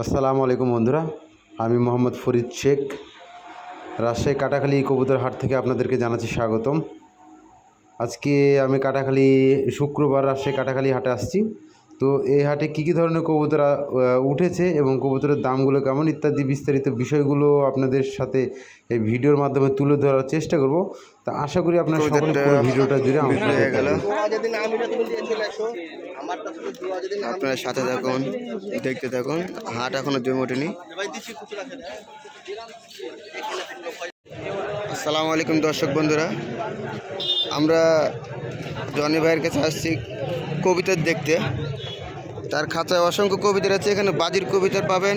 আসসালামু আলাইকুম বন্ধুরা, আমি মোহাম্মদ ফরিদ শেখ। রাজশাহী কাটাখালী কবুতর হাট থেকে আপনাদেরকে জানাচ্ছি স্বাগতম। আজকে আমি কাটাখালী, শুক্রবার রাজশাহী কাটাখালী হাটে আসছি। তো এই হাটে কী কী ধরনের কবুতর উঠেছে এবং কবুতরের দামগুলো কেমন ইত্যাদি বিস্তারিত বিষয়গুলো আপনাদের সাথে এই ভিডিওর মাধ্যমে তুলে ধরার চেষ্টা করব। তা আশা করি আপনারা সকলে পুরো ভিডিওটা জুড়ে আপনার সাথে থাকুন দেখতে থাকুন। হাট এখনও জমে ওঠেনি। আসসালামু আলাইকুম দর্শক বন্ধুরা। আমরা জনি ভাইয়ের কাছে আসছি কবিতা দেখতে। তার খাঁচায় অসংখ্য কবিতা আছে এখানে বাজির কবিতা পাবেন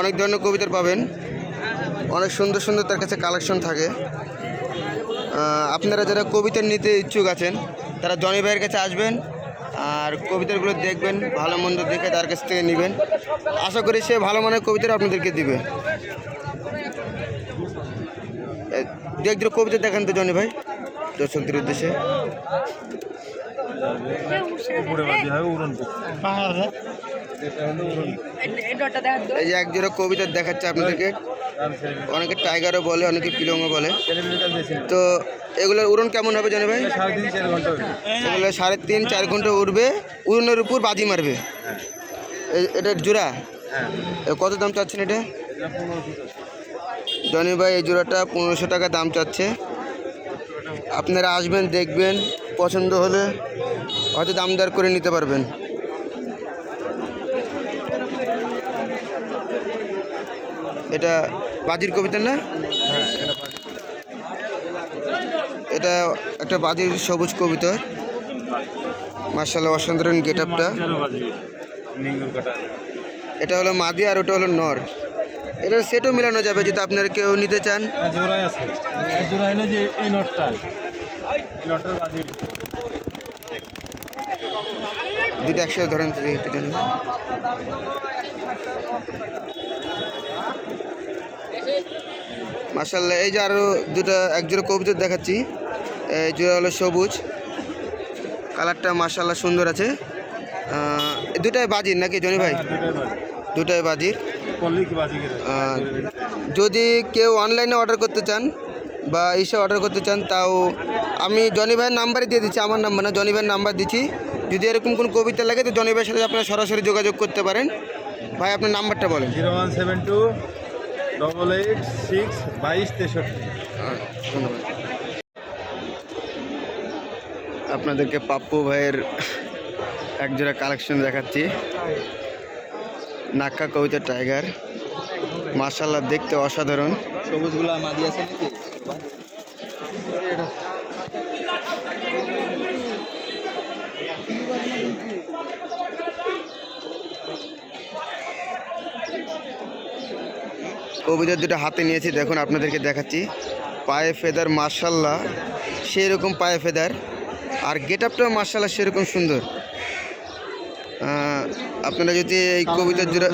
অনেক ধরনের কবিতার পাবেন। অনেক সুন্দর সুন্দর তার কাছে কালেকশন থাকে। আপনারা যারা কবিতা নিতে ইচ্ছুক আছেন, তারা জনি ভাইয়ের কাছে আসবেন আর কবিতাগুলো দেখবেন, ভালো মন্দ দেখে তার কাছ থেকে নেবেন। আশা করি সে ভালো মানের কবিতা আপনাদেরকে দিবে। দু এক দুটো কবিতা দেখান তো জনি ভাই, দর্শকদের উদ্দেশ্যে। এই যে এক জোড়া কবিতা দেখাচ্ছে আপনাদেরকে। অনেকে টাইগারও বলে, অনেকে পিলংও বলে। তো এগুলোর উড়ন কেমন হবে জানি ভাই? এগুলো সাড়ে তিন, চার ঘণ্টা উড়বে। উড়নের উপর বাজি মারবে। এটা জোড়া? কত দাম চাচ্ছেন এটা? জনি ভাই, এই জোড়াটা পনেরোশো টাকা দাম চাচ্ছে। আপনারা আসবেন, দেখবেন, পছন্দ হলে হয়তো দাম দর করে নিতে পারবেন। এটা বাজির কবিতা না? এটা একটা বাজির সবুজ কবিতা। মার্শাল অসাধারণ গেট আপটা এটা হলো মাদি আর ওটা হলো নর। এটা সেটও মেলানো যাবে যদি আপনারা কেউ নিতে চান। জোড়াই আছে। জোড়া হলো যে এই দুটো একসাথে ধরেন তো। মার্শাল্লাহ এই যে আরও দুটো এক জোড়া কবুতর দেখাচ্ছি। এই জোড়া হলো সবুজ। কালারটা মার্শাল্লাহ সুন্দর আছে। দুটাই বাজির নাকি জনি ভাই? দুটোই দুটাই বাজির। যদি কেউ অনলাইনে অর্ডার করতে চান বা এসে অর্ডার করতে চান তাও আমি জনি ভাইয়ের নাম্বারই দিয়ে দিচ্ছি। আমার নাম্বার না জনি ভাইয়ের নাম্বার দিচ্ছি। যদি এরকম কোনো কবিতা লাগে তো জনি ভাইয়ের সাথে আপনারা সরাসরি যোগাযোগ করতে পারেন। ভাই আপনার নাম্বারটা বলেন। Zero one seven two double eight six বাইশ তেষট্টি। ধন্যবাদ। আপনাদেরকে পাপ্পু ভাইয়ের একজোড়া কালেকশন দেখাচ্ছি। নাক্কা কবিতা টাইগার। মার্শাল্লাহ দেখতে অসাধারণ। সবুজগুলা মাদি আছে নাকি? কবিতার দুটো হাতে নিয়েছি দেখুন আপনাদেরকে দেখাচ্ছি। পায়ে ফেদার মার্শাল্লাহ সেই রকম পায়ে ফেদার। আর গেট আপটাও মার্শাল্লাহ সেরকম সুন্দর। আপনারা যদি এই কবিতার জোড়া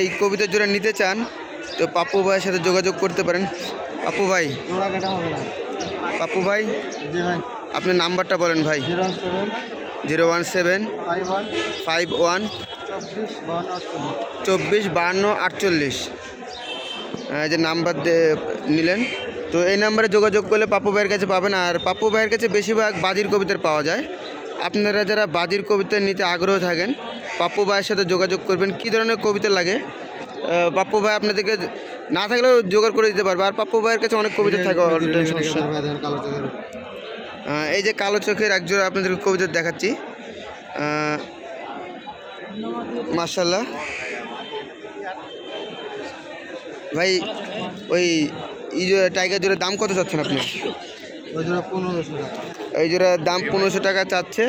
এই কবিতার জোড়া নিতে চান তো পাপ্পু ভাইয়ের সাথে যোগাযোগ করতে পারেন। পাপ্পু ভাই। পাপ্পু ভাই আপনার নাম্বারটা বলেন ভাই। Zero one seven five one চব্বিশ, বাহান্ন, আটচল্লিশ। যে নাম্বার নিলেন। তো এই নাম্বারে যোগাযোগ করলে পাপ্পু ভাইয়ের কাছে পাবেন। আর পাপ্পু ভাইয়ের কাছে বেশিরভাগ বাজির কবিতার পাওয়া যায়। আপনারা যারা বাজির কবিতা নিতে আগ্রহ থাকেন পাপ্পু ভাইয়ের সাথে যোগাযোগ করবেন। কী ধরনের কবিতা লাগে? পাপ্পু ভাই আপনাদেরকে না থাকলেও জোগাড় করে দিতে পারবে। আর পাপ্পু ভাইয়ের কাছে অনেক কবিতা থাকে এই যে কালো চোখের একজোড়া আপনাদেরকে কবিতা দেখাচ্ছি। মার্শাল্লাহ ভাই ওই এই টাইগার জোড়ার দাম কত চাচ্ছেন আপনি? এই জোড়ার দাম পনেরোশো টাকা চাচ্ছে।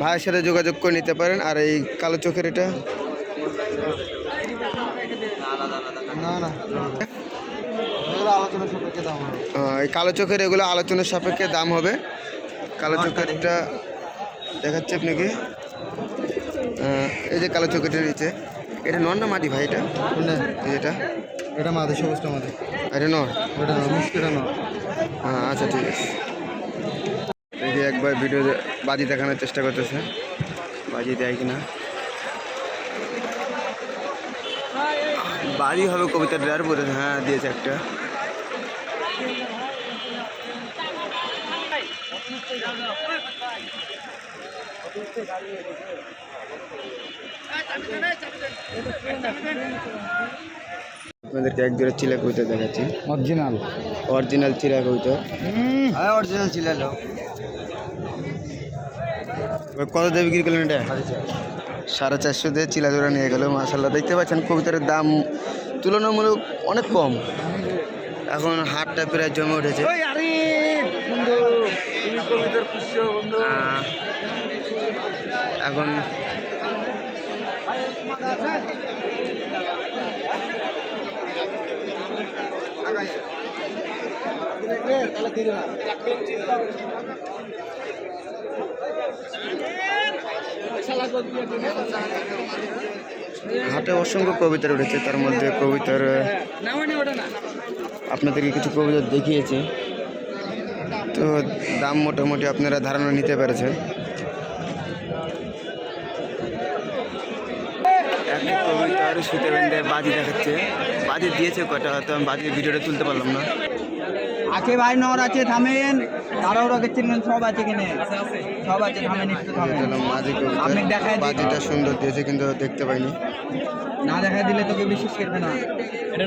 ভাইয়ের সাথে যোগাযোগ করে নিতে পারেন। আর এই কালো চোখের এটা? এই কালো চোখের এগুলো আলোচনার সাপেক্ষে দাম হবে। কালো চোখের এটা দেখাচ্ছে আপনাকে। এই যে কালো চোখেরটা নিচে। এটা নর না মাটি ভাই এটা? এটা এটা মাদে সবুজটা মাদে। এটা নর? এটা না মুশকিলটা না হ্যাঁ আচ্ছা ঠিক আছে। যে একবার ভিডিও বাজি দেখানোর চেষ্টা করতেছে। বাজি দেয় কিনা? বাজি হবে কবিতার ড্রার বলে হ্যাঁ দিয়েছে একটা। আপনাদেরকে এক জোড়া চিলা কবিতা দেখাচ্ছি। অরিজিনাল অরিজিনাল চিলা কবিতা। হ্যাঁ অরিজিনাল চিলা লো কত দেবে বিক্রি করলেন এটা? সাড়ে চারশো। দিয়ে চিলা জোড়া নিয়ে গেল মাসাল্লাহ দেখতে পাচ্ছেন কবিতার দাম তুলনামূলক অনেক কম। এখন হাটটা প্রায় জমে উঠেছে। এখন হাটে অসংখ্য কবিতা উঠেছে তার মধ্যে কবিতার আপনাদেরকে কিছু কবিতা দেখিয়েছি। তো দাম মোটামুটি আপনারা ধারণা নিতে পেরেছেন। বেঁধে বাজি দেখাচ্ছে। বাজি দিয়েছে কটা হয়তো আমি বাজির ভিডিওটা তুলতে পারলাম না। আছে ভাই নর আছে থামেন। তারাও রেখেছেন সব আছে কিনে। সব আছে থামেন একটু থামেন। আপনি দেখায় বাজিটা সুন্দর দিয়েছে কিন্তু দেখতে পাইনি। না দেখা দিলে তোকে বিশ্বাস করবে না। এটা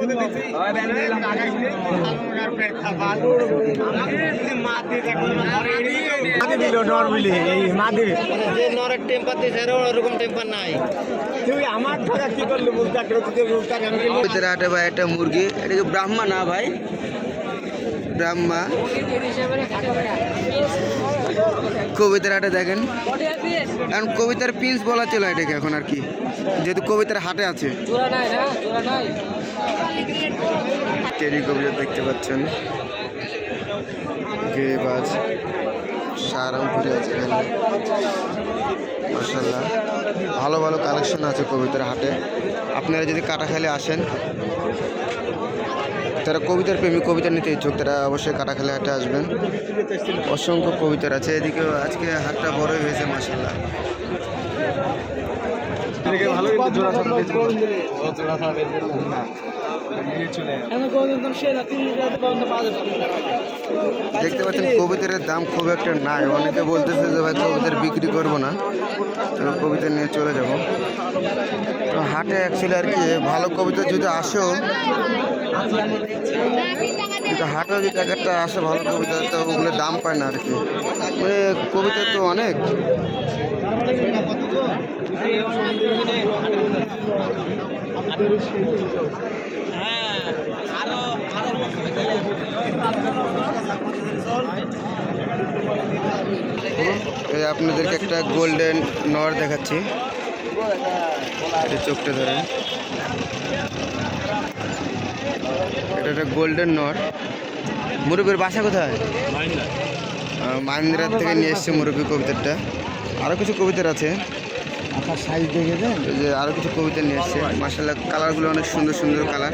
ব্যান্ড দিলাম কবিতার হাটে ভাই মুরগি। ব্রাহ্মা না ভাই? ব্রাহ্মা। কবিতার হাটে দেখেন। এখন কবিতার পিন্স বলা চলে এটাকে এখন আর কি। যেহেতু কবিতার হাটে আছে। টেরি কবিতা দেখতে পাচ্ছেন। গিরিবাজ সারামপুরে আছে এখানে। মার্শাল্লাহ ভালো ভালো কালেকশন আছে কবিতার হাটে। আপনারা যদি কাটাখালে আসেন তারা কবিতার প্রেমী কবিতা নিতে ইচ্ছুক তারা অবশ্যই কাটাখালে হাটে আসবেন। অসংখ্য কবিতার আছে। এদিকেও আজকে হাটটা বড়ই হয়েছে মার্শাল্লাহ দেখতে পাচ্ছেন কবিতার দাম খুব একটা নাই। অনেকে বলতেছে যে ভাই কবিতার বিক্রি করব না। তো কবিতা নিয়ে চলে যাব। তো হাটে অ্যাকচুয়ালি আর কি ভালো কবিতা যদি আসেও কিন্তু হাটেও যদি এক একটা আসে ভালো কবিতা তো ওগুলো দাম পায় না আর কি। মানে কবিতা তো অনেক। এই আপনাদেরকে একটা গোল্ডেন নর দেখাচ্ছি। চোখটা ধরে এটা একটা গোল্ডেন নর। মুরব্বীর বাসা কোথায়? মাহিন্দ্রার থেকে নিয়ে এসছে মুরব্বী কবিতাটা আরও কিছু কবিতার আছে। এই যে আরও কিছু কবিতা নিয়ে এসছে। মার্শাল্লাহ কালারগুলো অনেক সুন্দর সুন্দর কালার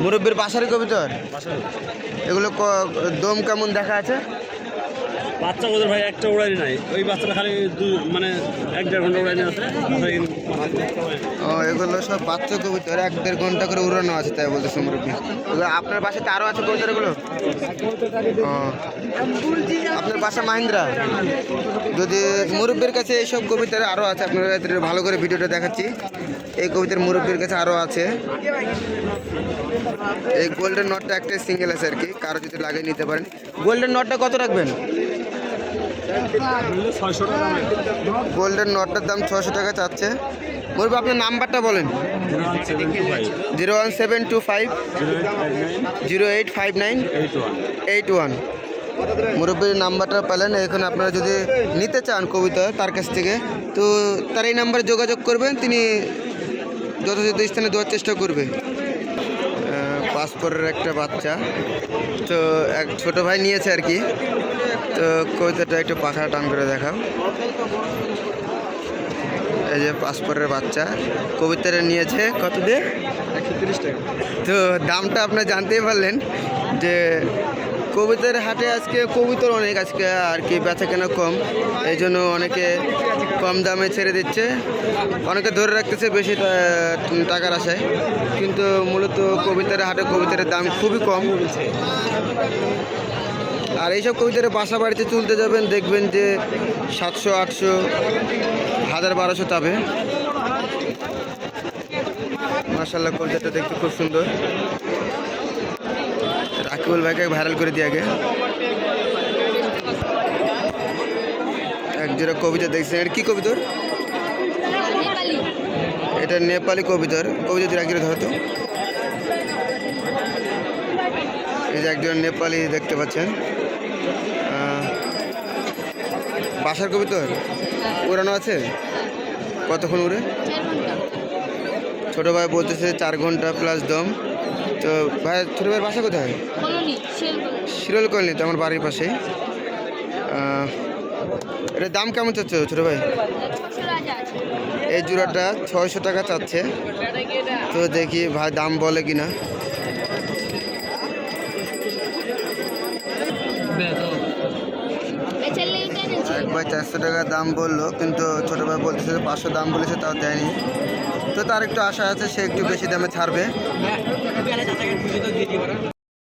মুরব্বীর পাশারি কবিতার এগুলো ক- দম কেমন দেখা আছে? বাচ্চা ওদের ভাই একটা উড়াই নাই। ওই বাচ্চাটা খালি দু মানে এক দেড় ঘণ্টা উড়াই আছে। ও এগুলো সব বাচ্চা কবিতার এক দেড় ঘণ্টা করে উড়ানো আছে তাই বলতেছে মুরব্বী। আপনার বাসাতে আরও আছে কবিতার এগুলো? আপনার বাসা মাহিন্দ্রা? যদি মুরব্বীর কাছে এইসব কবিতার আরও আছে আপনার ভালো করে ভিডিওটা দেখাচ্ছি। এই কবিতার মুরব্বীর কাছে আরও আছে। এই গোল্ডেন নটটা একটা সিঙ্গেল আছে আর কি কারও যদি লাগে নিতে পারেন। গোল্ডেন নটটা কত রাখবেন? গোল্ডেন নটটার দাম ছশো টাকা চাচ্ছে। মুরব্বী আপনার নাম্বারটা বলেন। Zero one seven two five, zero eight five nine, eight one. মুরব্বীর নাম্বারটা পেলেন, এখন আপনারা যদি নিতে চান কবিতা তার কাছ থেকে, তো তার এই নাম্বারে যোগাযোগ করবেন, তিনি যথাযথ স্থানে দেওয়ার চেষ্টা করবে। পাসপোর্টের একটা বাচ্চা, তো এক ছোট ভাই নিয়েছে আর কি। তো কবিতাটা একটু পাখা টান করে দেখাও। এই যে পাসপোর্টের বাচ্চা। কবিতাটা নিয়েছে কত দিয়ে? তো দামটা আপনার জানতেই পারলেন যে কবিতার হাটে আজকে কবিতার অনেক আজকে আর কি বেচা কেনা কম। এই জন্য অনেকে কম দামে ছেড়ে দিচ্ছে। অনেকে ধরে রাখতেছে বেশি টাকার আশায়। কিন্তু মূলত কবিতার হাটে কবিতার দাম খুবই কম। আর এইসব কবিতার বাসা বাড়িতে তুলতে যাবেন, দেখবেন যে সাতশো, আটশো, হাজার বারোশো তাবে মার্শাল্লাহ কবিতাটা দেখতে খুব সুন্দর। রাকিবুল ভাইকে ভাইরাল করে দিয়ে আগে। এক জোড়া কবিতা দেখছেন। এটা কি কবিতর এটা নেপালি কবিতর কবিতা দিয়ে রাখিয়ে ধরো তো। এই যে একজন নেপালি দেখতে পাচ্ছেন। বাসার কবিতর উড়ানো আছে? কতক্ষণ উড়ে? ছোটো ভাই বলতেছে চার ঘণ্টা প্লাস দম। তো ভাই ছোটো ভাইয়ের বাসা কোথায়? শিরল কলোনি। তো আমার বাড়ির পাশেই। আহ, এটার দাম কেমন চাচ্ছে ছোটো ভাই? এই জোড়াটা ছয়শো টাকা চাচ্ছে। তো দেখি ভাই দাম বলে কি না চারশো টাকা দাম বলল, কিন্তু ছোটো ভাই বলতেছে যে পাঁচশো দাম বলেছে, তাও দেয়নি। তো তার একটু আশা আছে, সে একটু বেশি দামে ছাড়বে।